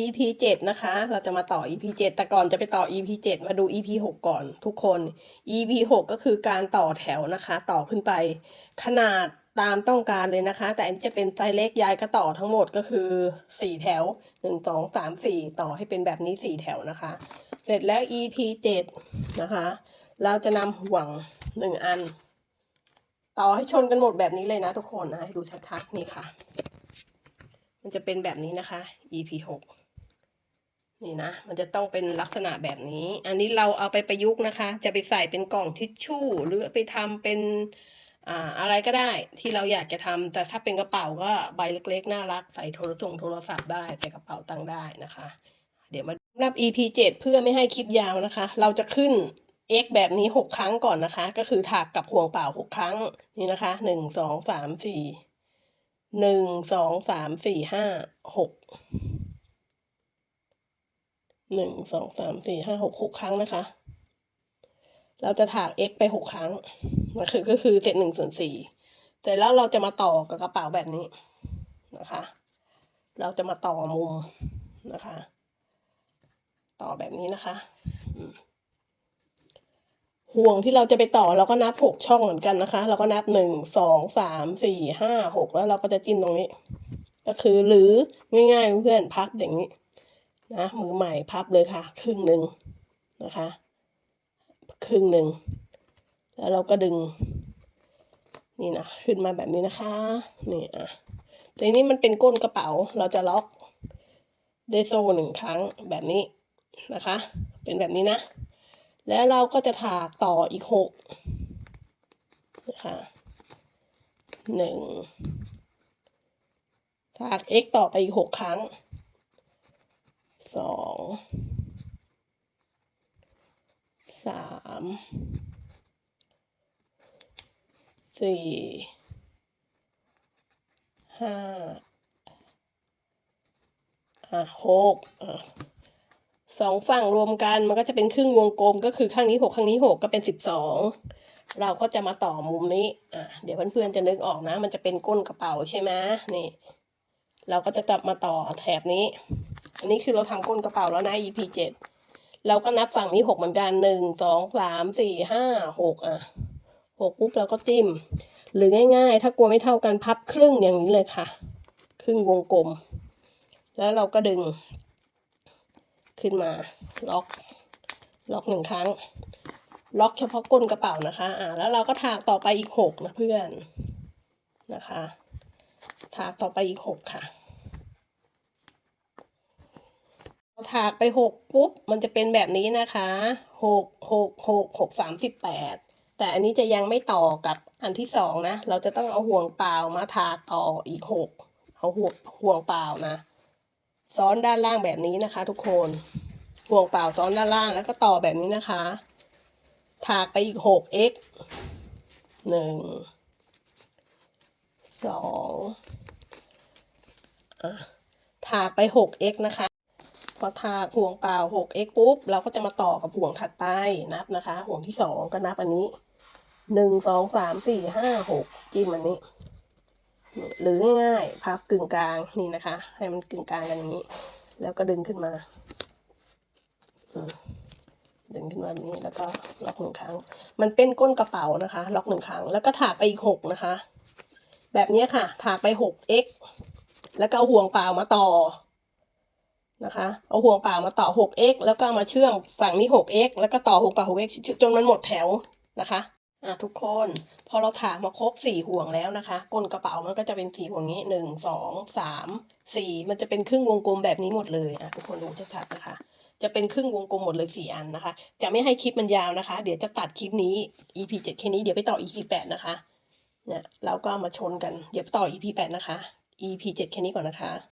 EP เจ็ดนะคะ เราจะมาต่อ EP เจ็ดแต่ก่อนจะไปต่อ EP เจ็ดมาดู EP หกก่อนทุกคน EP หกก็คือการต่อแถวนะคะ ต่อขึ้นไป ขนาดตามต้องการเลยนะคะ แต่อันนี้จะเป็นไซส์เล็กยายก็ต่อทั้งหมดก็คือสี่แถวหนึ่งสองสามสี่ต่อให้เป็นแบบนี้สี่แถวนะคะ เสร็จแล้ว EP เจ็ดนะคะ เราจะนำห่วงหนึ่งอัน ต่อให้ชนกันหมดแบบนี้เลยนะทุกคนนะให้ดูชัดๆนี่ค่ะ มันจะเป็นแบบนี้นะคะ EP หก นี่นะ มันจะต้องเป็นลักษณะแบบนี้ อันนี้เราเอาไปประยุกต์นะคะ จะไปใส่เป็นกล่องทิชชู่ หรือไปทำเป็นอ่าอะไรก็ได้ที่เราอยากจะทำแต่ถ้าเป็นกระเป๋าก็ใบเล็กๆ น่ารัก ใส่โทรส่งโทรศัพท์ได้ใส่กระเป๋าตังค์ได้นะคะ เดี๋ยวมานับ EP เจ็ดเพื่อไม่ให้คลิปยาวนะคะ เราจะขึ้น x แบบนี้หกครั้งก่อนนะคะ ก็คือถากกับห่วงเปล่าหกครั้งนี่นะคะหนึ่งสองสามสี่ หนึ่งสองสามสี่ห้าหกหกครั้งนะคะ เราจะถาก x ไปหกครั้งก็คือก็คือเจ็ดหนึ่งส่วนสี่แต่แล้วเราจะมาต่อกับกระเป๋าแบบนี้นะคะ เราจะมาต่อมุมนะคะ ต่อแบบนี้นะคะ ห่วงที่เราจะไปต่อเราก็นับหกช่องเหมือนกันนะคะ เราก็นับหนึ่งสองสามสี่ห้าหกแล้วเราก็จะจิ้มตรงนี้ ก็คือหรือง่ายๆเพื่อนพับอย่างนี้ นะมือใหม่พับเลยค่ะ ครึ่งหนึ่งนะคะ ครึ่งหนึ่งแล้วเราก็ดึง นี่นะขึ้นมาแบบนี้นะคะนี่อะแต่นี้มันเป็นก้นกระเป๋าเราจะล็อกด้โซ่หนึ่งครั้งแบบนี้นะคะ เป็นแบบนี้นะ แล้วเราก็จะถากต่ออีกหกนะคะหนึ่งถาก x ต่อไปอีกหกครั้ง สองสามสี่ห้าอะหกอะสองฝั่งรวมกันมันก็จะเป็นครึ่งวงกลมก็คือข้างนี้หกข้างนี้หกก็เป็นสิบสองเราก็จะมาต่อมุมนี้อะเดี๋ยวเพื่อนๆจะนึกออกนะ มันจะเป็นก้นกระเป๋าใช่ไหมนี่ เราก็จะกลับมาต่อแถบนี้ อันนี้คือเราทำก้นกระเป๋าแล้วนะ EP เจ็ดเราก็นับฝั่งนี้หกเหมือนกันหนึ่งสองสามสี่ห้าหกอะหกปุ๊บเราก็จิ้ม หรือง่ายๆ ถ้ากลัวไม่เท่ากันพับครึ่งอย่างนี้เลยค่ะ ครึ่งวงกลม แล้วเราก็ดึง ขึ้นมาล็อก ล็อกหนึ่งครั้ง ล็อกเฉพาะก้นกระเป๋านะคะ อ่า แล้วเราก็ถากต่อไปอีกหกนะเพื่อนนะคะ ถากต่อไปอีกหกค่ะ ถากไปหกปุ๊บ มันจะเป็นแบบนี้นะคะหกหกหกหกสามสิบแปดแต่อันนี้จะยังไม่ต่อกับอันที่สองนะ เราจะต้องเอาห่วงเปล่ามาถากต่ออีกหกเอาห่วงห่วงเปล่านะซ้อนด้านล่างแบบนี้นะคะ ทุกคนห่วงเปล่าซ้อนด้านล่างแล้วก็ต่อแบบนี้นะคะถากไปอีกหก x หนึ่งสองอะถากไปหก x นะคะ พอถากห่วงเปล่าหก x ปุ๊บ เราก็จะมาต่อกับห่วงถัดไปนับนะคะ ห่วงที่สองก็นับอันนี้หนึ่งสองสามสี่ห้าหกจิ้มอันนี้ หรือง่ายๆพับกึ่งกลางนี่นะคะ ให้มันกึ่งกลางกันอย่างนี้ แล้วก็ดึงขึ้นมาดึงขึ้นมาแบบนี้แล้วก็ล็อกหนึ่งครั้ง มันเป็นก้นกระเป๋านะคะ ล็อกหนึ่งครั้ง แล้วก็ถากไปอีกหกนะคะ แบบนี้ค่ะ ถากไปหก x แล้วก็เอาห่วงเปล่ามาต่อ นะคะ เอาห่วงเปล่ามาต่อหก x แล้วก็มาเชื่อมฝั่งนี้หก x แล้วก็ต่อห่วงเปล่าหก x จนมันหมดแถวนะคะอะทุกคนพอเราถากมาครบสี่ห่วงแล้วนะคะก้นกระเป๋ามันก็จะเป็นสีห่วงนี้หนึ่งสองสามสี่มันจะเป็นครึ่งวงกลมแบบนี้หมดเลยอะทุกคนดูชัดๆนะคะ จะเป็นครึ่งวงกลมหมดเลยสี่อันนะคะ จะไม่ให้คลิปมันยาวนะคะ เดี๋ยวจะตัดคลิปนี้ EP เจ็ดแค่นี้เดี๋ยวไปต่อ EP แปดนะคะเนี่ยเราก็มาชนกันเดี๋ยวต่อ EP แปดนะคะ EP เจ็ดแค่นี้ก่อนนะคะ